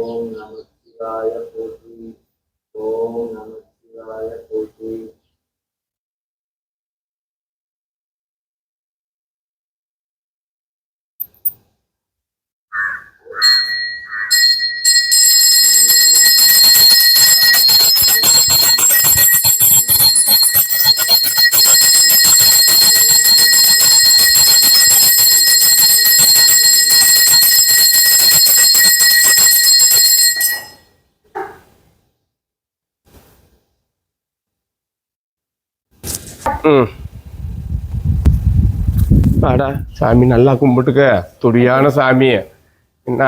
ஓம் நம சிவாய போற்றி ஓம் நம சிவாய போற்றி அடா சாமி நல்லா கும்பிட்டுக்க? துடியான சாமி. என்ன?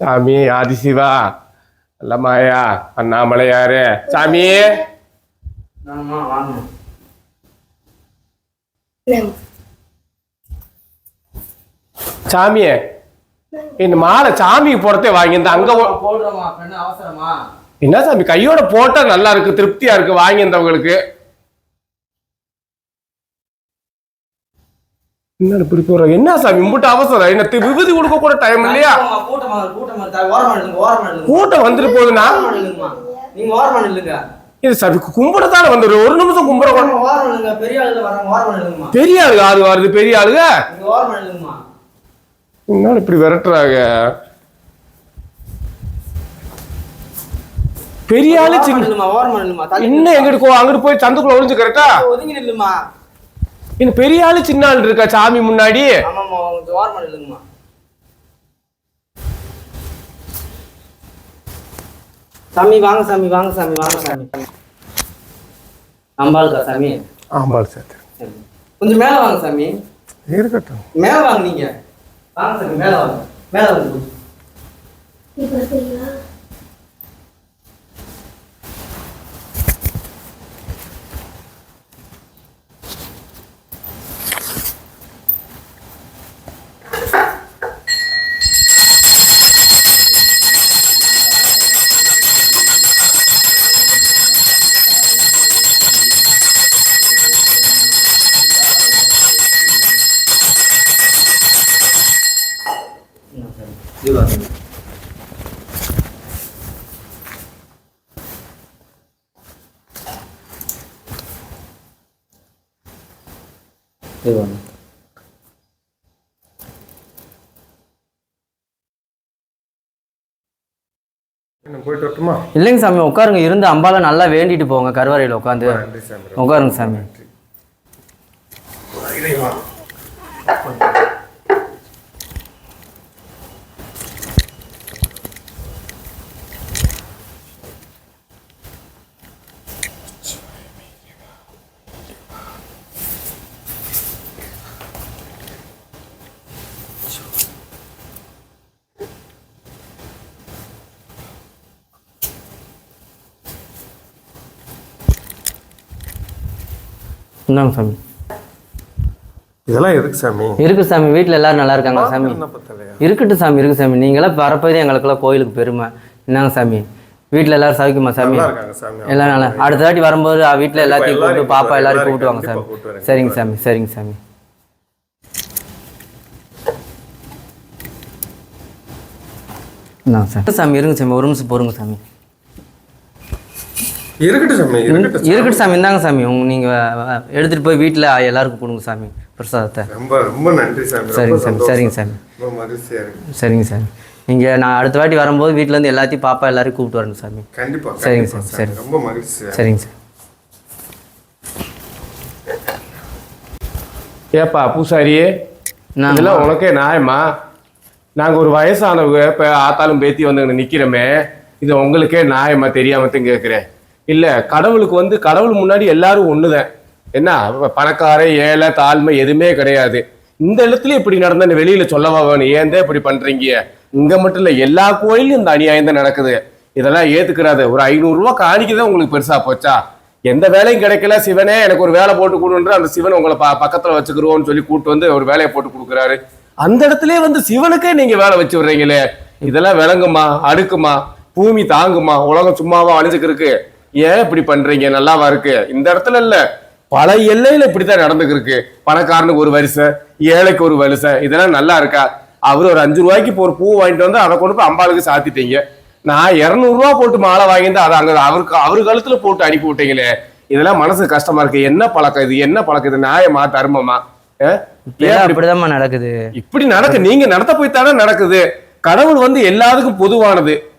சாமி ஆதிசிவா. நல்ல மாயா அண்ணாமலையாரு. சாமி. சாமியே இந்த மாலை சாமிக்கு போறதே வாங்கி இந்த அங்க போடுறோமா என்ன சாமி கையோட போட்டா நல்லா இருக்கு திருப்தியா இருக்கு வாங்கியிருந்தவங்களுக்கு என்ன இப்படி போற என்ன சாமி இம்புட்டு அவசரம். என்ன தி- விபூதி கொடுக்க கூட டைம் இல்லையா? கூட்டமா வந்துட்டு நில்லுங்கம்மா. நீங்க ஓரமா இது சாமி கும்பிடத்தானே வந்துரு. ஒரு நிமிஷம் கும்பிட. பெரிய ஆளுங்க. பெரிய ஆளுங்க ஆளு வருது? பெரிய ஆளுங்க. என்ன இப்படி விரட்டுறாங்க? பெரிய ஆளு சின்ன இன்னும் எங்கிட்டு அங்கிட்டு போய் சந்துக்குள்ள ஒளிஞ்சு கரெக்டா ஒதுங்கி நில்லுமா இன்னும் பெரிய ஆளு சின்ன ஆள் இருக்கா சாமி முன்னாடி? சாமி வாங்க சாமி வாங்க சாமி வாங்க சாமி. அம்பாளுக்கா சாமி? ஆமாம் சார் சரி. கொஞ்சம் மேல வாங்க சாமி. இருக்கட்டும். மேல வாங்க நீங்க. வாங்க சாமி மேல வாங்க. மேல வாங்க போயிட்டு வரட்டுமா? இல்லைங்க சாமி உட்காருங்க. இருந்து அம்பால நல்லா வேண்டிட்டு போங்க கருவறையில் உட்காந்து. உட்காருங்க சாமி. இந்தாங்க சாமி. இதெல்லாம் எதுக்கு சாமி? இருக்கு சாமி வீட்டில் எல்லாரும் நல்லா இருக்காங்க சாமி? இருக்கட்டும் சாமி இருக்கு சாமி. நீங்களாம் வரப்போதே எங்களுக்கெல்லாம் கோயிலுக்கு பெருமை. என்னங்க சாமி. வீட்டில் எல்லாரும் சவிக்குமா சாமி. எல்லாம் நல்லா அடுத்த வாட்டி வரும்போது வீட்டில் எல்லாத்தையும் கூப்பிட்டு பாப்பா எல்லாரையும். கூப்பிட்டு வாங்க சாமி. சரிங்க சாமி சரிங்க சாமி. சாமி இருங்க சாமி. ஒரு நிமிஷம் பொறுங்க சாமி. இருக்கட்டும் சாமி இருக்கட்டும் சாமி. இந்தாங்க சாமி. உங்க நீங்கள் எடுத்துகிட்டு போய் வீட்டில் எல்லாருக்கும் கொடுங்க சாமி பிரசாதத்தை. ரொம்ப ரொம்ப நன்றி சாமி. சரிங்க சாமி. சரிங்க சாமி. சரிங்க சாமி. நீங்கள் நான் அடுத்த வாட்டி வரும்போது வீட்டிலேருந்து எல்லாத்தையும் பாப்பா எல்லாரையும் கூப்பிட்டு வரணும் சாமி. கண்டிப்பா சரிங்க கண்டிப்பா சாமி, சரி. ரொம்ப மகிழ்ச்சி. சரிங்க சார் ஏப்பா பூசாரியே இதெல்லாம் உனக்கே நியாயமா? நாங்க ஒரு வயசானவங்க இப்ப ஆத்தாலும் பேத்தி வந்து நிக்கிறோமே இது உங்களுக்கே நியாயமா தெரியாமத்தான் கேட்கிறேன் இல்லை கடவுளுக்கு வந்து கடவுள் முன்னாடி எல்லாரும் ஒண்ணுதான். என்ன? பணக்கார ஏழை தாழ்மை எதுவுமே கிடையாது. இந்த இடத்துல இப்படி நடந்த வெளியில சொல்லவா வேணும் ஏன் தான் இப்படி பண்றீங்க? இங்க மட்டும் இல்லை எல்லா கோயிலும் இந்த அநியாயம் தான் நடக்குது. இதெல்லாம் ஏத்துக்கிறாது. ஒரு ஐநூறு காணிக்கதான் உங்களுக்கு பெருசா போச்சா? எந்த வேலையும் கிடைக்கல சிவனே. எனக்கு ஒரு வேலை போட்டு கொடுன்ற அந்த சிவன் உங்களை ப பக்கத்துல வச்சுக்கிறோம்னு சொல்லி கூப்பிட்டு வந்து ஒரு வேலையை போட்டு கொடுக்குறாரு. அந்த இடத்துல வந்து சிவனுக்கே நீங்க வேலை வச்சு விடுறீங்களே. இதெல்லாம் விளங்குமா? அடுக்குமா? பூமி தாங்குமா? உலகம் சும்மாவா அழிஞ்சுக்கிருக்கு? ஏன் இப்படி பண்றீங்க? நல்லாவா இருக்கு? இந்த இடத்துல இல்ல. பல எல்லையில இப்படித்தான் நடந்துக்கிருக்கு பணக்காரனுக்கு ஒரு வரிசை ஏழைக்கு ஒரு வரிசை இதெல்லாம் நல்லா இருக்கா? அவர் ஒரு அஞ்சு ரூபாய்க்கு இப்போ ஒரு பூ வாங்கிட்டு வந்து அதை கொண்டு போய் அம்பாளுக்கு சாத்திட்டீங்க. நான் இரநூறுவா போட்டு மாலை வாங்கிட்டு அதை அங்க அவருக்கு அவர் கழுத்துல போட்டு அனுப்பி விட்டீங்களே. இதெல்லாம் மனசு கஷ்டமா இருக்கு. என்ன பழக்கம் இது? என்ன பழக்கம் இது? நியாயமா தர்மமா? இப்படிதான் நடக்குது. இப்படி நடக்கு. நீங்க நடத்த போய் தானே நடக்குது. கடவுள் வந்து எல்லாத்துக்கும் பொதுவானது.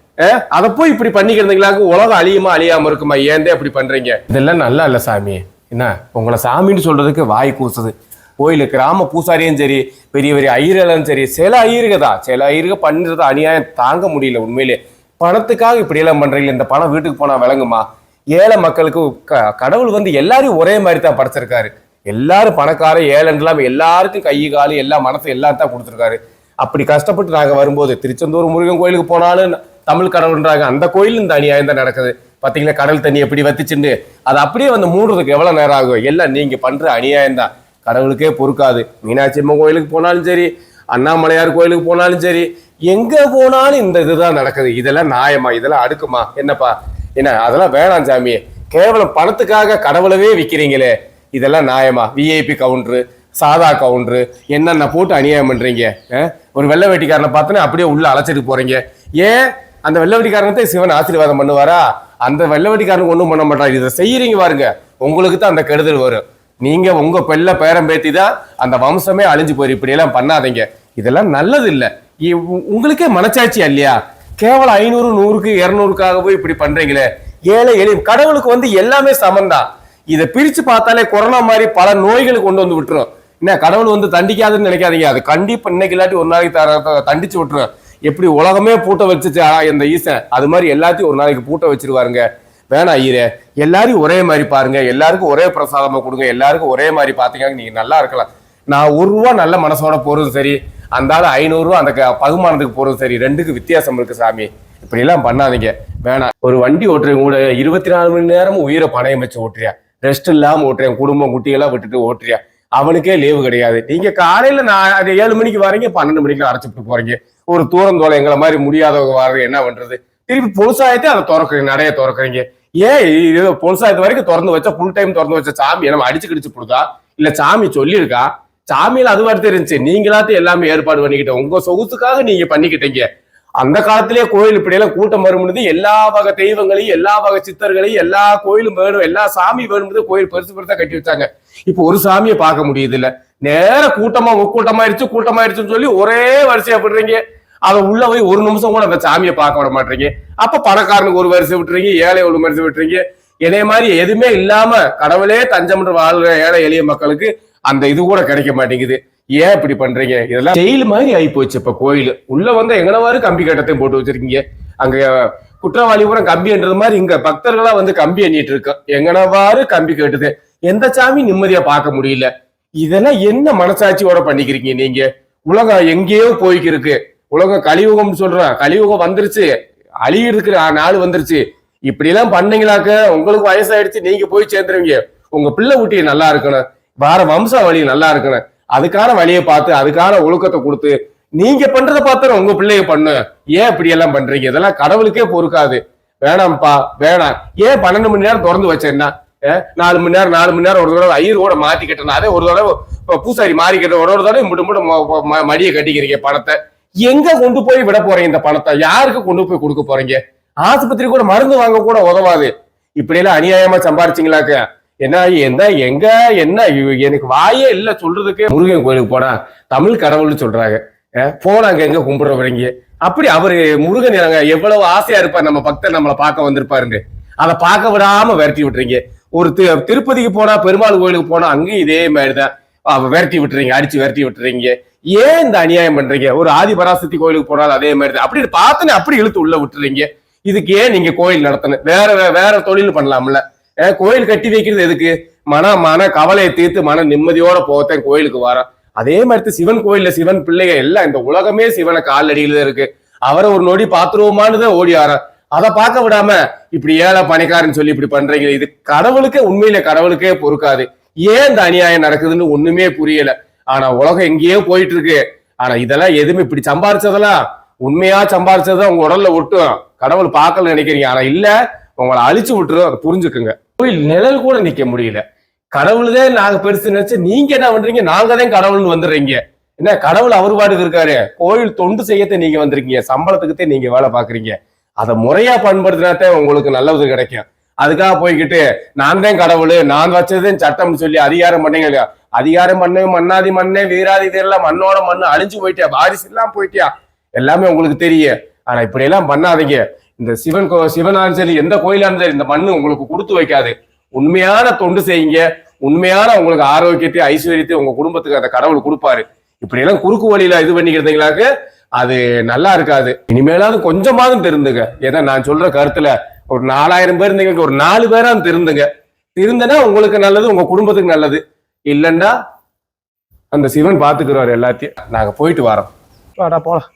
அதை போய் இப்படி பண்ணிக்கிறதுங்களாக்கு உலகம் அழியுமா அழியாம இருக்குமா? ஏன்டே அப்படி பண்றீங்க? இதெல்லாம் நல்லா இல்ல சாமி. என்ன? உங்களை சாமின்னு சொல்றதுக்கு வாய் கூசுது. கோயில் கிராம பூசாரியும் சரி பெரிய பெரிய ஐயர்களும் சரி சில ஐயருக தான். சில ஐயருக பண்ணுறது அநியாயம் தாங்க முடியல உண்மையிலே. பணத்துக்காக இப்படி எல்லாம் பண்றீங்க இந்த பணம் வீட்டுக்கு போனா விளங்குமா? ஏழை மக்களுக்கு க- கடவுள் வந்து எல்லாரையும் ஒரே மாதிரி தான் படைச்சிருக்காரு. எல்லாரும் பணக்கார ஏழன்லாம் எல்லாருக்கும் கை காலு எல்லா மனசு எல்லாம் தான் கொடுத்துருக்காரு. அப்படி கஷ்டப்பட்டு நாங்கள் வரும்போது திருச்செந்தூர் முருகன் கோயிலுக்கு போனாலும் தமிழ் கடவுள்ன்றாங்க. அந்த கோயிலும் இந்த அநியாயம் தான் நடக்குது. பார்த்தீங்களா கடல் தண்ணி எப்படி வத்திச்சுண்டு அது அப்படியே வந்து மூடுறதுக்கு எவ்வளோ நேரம் ஆகும்? எல்லாம் நீங்கள் பண்ணுற அநியாயம் தான். கடவுளுக்கே பொறுக்காது. மீனாட்சி அம்மன் கோயிலுக்கு போனாலும் சரி அண்ணாமலையார் கோயிலுக்கு போனாலும் சரி எங்கே போனாலும் இந்த இதுதான் நடக்குது. இதெல்லாம் நியாயமா? இதெல்லாம் அடுக்குமா? என்னப்பா? என்ன அதெல்லாம் வேணாம் சாமி. கேவலம் பணத்துக்காக கடவுளவே விற்கிறீங்களே இதெல்லாம் நியாயமா? விஐபி கவுண்டரு சாதா கவுண்டரு என்னென்ன போட்டு அநியாயம் பண்ணுறீங்க ஒரு வெள்ளை வேட்டிக்காரனை பார்த்தோன்னே அப்படியே உள்ளே அழைச்சிட்டு போகிறீங்க ஏன்? அந்த வெள்ளை சிவன் ஆசீர்வாதம் பண்ணுவாரா? அந்த வெள்ளை ஒன்றும் பண்ண மாட்டாங்க இதை செய்யறீங்க பாருங்க. உங்களுக்கு தான் அந்த கெடுதல் வரும். நீங்க உங்க பெல்ல பேரம் பேத்தி தான் அந்த வம்சமே அழிஞ்சு போயிரு. இப்படி எல்லாம் பண்ணாதீங்க. இதெல்லாம் நல்லது இல்லை இ- உங்களுக்கே மனச்சாட்சியா இல்லையா? கேவலம் ஐநூறு நூறுக்கு இரநூறுக்காக போய் இப்படி பண்றீங்களே. ஏழை எளிய கடவுளுக்கு வந்து எல்லாமே சமந்தான் இதை பிரிச்சு பார்த்தாலே கொரோனா மாதிரி பல நோய்களை கொண்டு வந்து விட்டுரும். என்ன கடவுள் வந்து தண்டிக்காதுன்னு நினைக்காதீங்க. அது கண்டிப்பா இன்னைக்கு இல்லாட்டி ஒரு நாளைக்கு தண்டிச்சு விட்டுரும். எப்படி உலகமே பூட்ட வச்சுச்சா இந்த ஈசன் அது மாதிரி எல்லாத்தையும் ஒரு நாளைக்கு பூட்ட வச்சிருவாருங்க. வேணாம் ஐயரே எல்லாரையும் ஒரே மாதிரி பாருங்க. எல்லாருக்கும் ஒரே பிரசாதமா கொடுங்க. எல்லாருக்கும் ஒரே மாதிரி பாத்தீங்கன்னா நீங்க நல்லா இருக்கலாம். நான் ஒரு ரூபா நல்ல மனசோட போகிறதும் சரி அந்த ஆள் ஐநூறு ரூபா அந்த க- பகுமானத்துக்கு போகிறதும் சரி ரெண்டுக்கு வித்தியாசம் இருக்கு சாமி. இப்படி எல்லாம் பண்ணாதீங்க. வேணாம் ஒரு வண்டி ஓட்டுறவங்க கூட இருபத்தி நாலு மணி நேரமும் உயிரை பணையம் வச்சு ஓட்டுறியா? ரெஸ்ட் இல்லாம ஓட்டுறேன் குடும்பம் குட்டியெல்லாம் விட்டுட்டு ஓட்டுறியா? அவனுக்கே லீவு கிடையாது. நீங்க காலையில நான் அது ஏழு மணிக்கு வரீங்க பன்னெண்டு மணிக்கு அரைச்சிட்டு போறீங்க. ஒரு தூரம் தோலை எங்களை மாதிரி முடியாதவங்க வர்றது என்ன பண்றது? திருப்பி பொழுசாயத்தை அதை திறக்கிறீங்க நடைய திறக்கிறீங்க. ஏன் இது பொழுசாயத்து வரைக்கும் திறந்து வச்சா ஃபுல் டைம் திறந்து வச்ச சாமி நம்ம அடிச்சு கிடிச்சு கொடுத்தா இல்ல சாமி சொல்லியிருக்கா? சாமியில அது மாதிரி இருந்துச்சு நீங்களாத்தையும் எல்லாமே ஏற்பாடு பண்ணிக்கிட்டோம். உங்க சொகுசுக்காக நீங்க பண்ணிக்கிட்டீங்க. அந்த காலத்திலேயே கோயில் இப்படி எல்லாம் கூட்டம் வரும்பொழுது எல்லா வகை தெய்வங்களையும் எல்லா வகை சித்தர்களையும் எல்லா கோயிலும் வேணும் எல்லா சாமி வேணும்னு கோயில் பெருசு பெருசா கட்டி வச்சாங்க. இப்போ ஒரு சாமியை பார்க்க முடியுது இல்ல நேர கூட்டமா கூட்டமாயிருச்சு கூட்டமாயிருச்சுன்னு சொல்லி ஒரே வரிசையா விடுறீங்க. அதை உள்ள போய் ஒரு நிமிஷம் கூட அந்த சாமியை பார்க்க விட மாட்டீங்க. அப்ப பணக்காரனுக்கு ஒரு வரிசை விட்டுறீங்க ஏழை ஒரு வரிசை விட்டுறீங்க. இதே மாதிரி எதுவுமே இல்லாம கடவுளே தஞ்சம் வாழ்ற ஏழை எளிய மக்களுக்கு அந்த இது கூட கிடைக்க மாட்டேங்குது. ஏன் இப்படி பண்றீங்க? இதெல்லாம் ஜெயில் மாதிரி ஆகி போச்சு இப்ப கோயில். உள்ள வந்து எங்கனவாரு கம்பி கட்டத்தையும் போட்டு வச்சிருக்கீங்க. அங்க குற்றவாளி பூரா கம்பின்றது மாதிரி இங்க பக்தர்களா வந்து கம்பி எண்ணிட்டு இருக்கோம். எங்கனவாறு கம்பி கேட்டுது? எந்த சாமி நிம்மதியா பார்க்க முடியல. இதெல்லாம் என்ன மனசாட்சியோட பண்ணிக்கிறீங்க நீங்க? உலகம் எங்கேயோ போய்க்கு இருக்கு உலகம் கலியுகம் சொல்றேன் கலியுகம் வந்துருச்சு. அழியிறதுக்கு நாள் வந்துருச்சு. இப்படி எல்லாம் பண்ணீங்களாக்க? உங்களுக்கு வயசாயிடுச்சு நீங்க போய் சேர்ந்துருவீங்க. உங்க பிள்ளை ஊட்டி நல்லா இருக்கணும். வேற வம்ச வழி நல்லா இருக்கணும். அதுக்கான வழியை பார்த்து அதுக்கான ஒழுக்கத்தை கொடுத்து நீங்க பண்றத பார்த்து உங்க பிள்ளைய பண்ணு ஏன் இப்படி எல்லாம் பண்றீங்க? இதெல்லாம் கடவுளுக்கே பொறுக்காது. வேணாம்ப்பா வேணாம். ஏன் பன்னெண்டு மணி நேரம் திறந்து வச்சேன்னா நாலு மணி நேரம் நாலு மணி நேரம் ஒரு தடவை ஐயர் கூட மாற்றி கட்டணும் ஒரு தடவை பூசாரி மாறி கட்ட ஒரு ஒரு தடவை முட்டு முட்டு ம- ம- மடியை கட்டிக்கிறீங்க பணத்தை. எங்க கொண்டு போய் விட போறீங்க இந்த பணத்தை? யாருக்கு கொண்டு போய் கொடுக்க போறீங்க? ஆஸ்பத்திரி கூட மருந்து வாங்க கூட உதவாது. இப்படி எல்லாம் அநியாயமா சம்பாரிச்சிங்களாக்க? என்ன என்ன எங்க என்ன இவ- எனக்கு வாயே இல்ல சொல்றதுக்கு. முருகன் கோயிலுக்கு போனா தமிழ் கடவுள்னு சொல்றாங்க. அஹ், அங்க எங்க கும்பிடுறவங்க அப்படி அவரு முருகன் எவ்வளவு ஆசையா இருப்பார். நம்ம பக்தர் நம்மளை பார்க்க வந்திருப்பாருங்க. அதை பார்க்க விடாம விரட்டி விட்டுறீங்க. ஒரு திருப்பதிக்கு போனா பெருமாள் கோயிலுக்கு போனா அங்கேயும் இதே மாதிரிதான். அவ விரட்டி விட்டுறீங்க அடிச்சு விரட்டி விட்டுறீங்க. ஏன் இந்த அநியாயம் பண்றீங்க? ஒரு ஆதி பராசக்தி கோயிலுக்கு போனாலும் அதே மாதிரி தான் அப்படி பார்த்துன்னு அப்படி இழுத்து உள்ள விட்டுறீங்க. இதுக்கு ஏன் நீங்க கோயில் நடத்தணும்? வேற வே- வேற தொழில் பண்ணலாம்ல. ஏன் கோயில் கட்டி வைக்கிறது எதுக்கு? மன மன கவலையை தீர்த்து மன நிம்மதியோட போத்தேன் கோயிலுக்கு வரோம் அதே மாதிரி சிவன் கோயில்ல சிவன் பிள்ளைங்க எல்லாம் இந்த உலகமே சிவனை காலடியில தான் இருக்கு. அவரை ஒரு நொடி பாத்துருவோமான்னு தான் ஓடி ஆறான். அதை பார்க்க விடாம இப்படி ஏழை பணிக்காரன்னு சொல்லி இப்படி பண்றீங்க இது கடவுளுக்கே உண்மையில கடவுளுக்கே பொறுக்காது. ஏன் இந்த அநியாயம் நடக்குதுன்னு ஒண்ணுமே புரியல. ஆனா உலகம் எங்கேயோ போயிட்டு இருக்கு ஆனா இதெல்லாம் எதுவுமே இப்படி சம்பாரிச்சதெல்லாம் உண்மையா சம்பாரிச்சதுதான் உங்க உடல்ல ஒட்டும். கடவுள் பார்க்கல நினைக்கிறீங்க. ஆனா இல்ல உங்களை அழிச்சு விட்டுரும். அதை புரிஞ்சுக்குங்க. கோயில் நிழல் கூட நிக்க முடியல. கடவுள்தே நாங்க பெருசு நினைச்சு நீங்க என்ன பண்றீங்க? நாங்க தான் கடவுள்னு வந்துடுறீங்க. என்ன கடவுள் அவர் பாட்டுக்கு இருக்காரு. கோயில் தொண்டு செய்யத்தை நீங்க வந்திருக்கீங்க. சம்பளத்துக்குத்தே நீங்க வேலை பாக்குறீங்க அதை முறையா பயன்படுத்தினாத்தே உங்களுக்கு நல்லது கிடைக்கும். அதுக்காக போய்கிட்டு நான் தான் கடவுள் நான் வச்சதும் சட்டம்னு சொல்லி அதிகாரம் பண்ணீங்க இல்லையா? அதிகாரம் பண்ணு மண்ணாதி மண்ணே வீராதி இதெல்லாம் மண்ணோட மண்ணு அழிஞ்சு போயிட்டியா? வாரிசு எல்லாம் போயிட்டியா? எல்லாமே உங்களுக்கு தெரியும். ஆனா இப்படி எல்லாம் பண்ணாதீங்க. இந்த சிவன் கோ சிவனாலும் சரி எந்த கோயிலாலும் சரி இந்த மண்ணு உங்களுக்கு கொடுத்து வைக்காது. உண்மையான தொண்டு செய்யுங்க. உண்மையான உங்களுக்கு ஆரோக்கியத்தை ஐஸ்வர்யத்தை உங்க குடும்பத்துக்கு அந்த கடவுள் கொடுப்பாரு. இப்படி எல்லாம் குறுக்கு வழியில இது பண்ணிக்கிறதுங்களாக்க அது நல்லா இருக்காது. இனிமேலாவது கொஞ்சமாவது திருந்துங்க. ஏன்னா நான் சொல்ற கருத்துல ஒரு நாலாயிரம் பேர் இருந்தீங்க ஒரு நாலு பேராவது திருந்துங்க. திருந்தனா உங்களுக்கு நல்லது உங்க குடும்பத்துக்கு நல்லது. இல்லைன்னா அந்த சிவன் பாத்துக்கிறாரு எல்லாத்தையும். நாங்க போயிட்டு வரோம். வாடா போலாம்.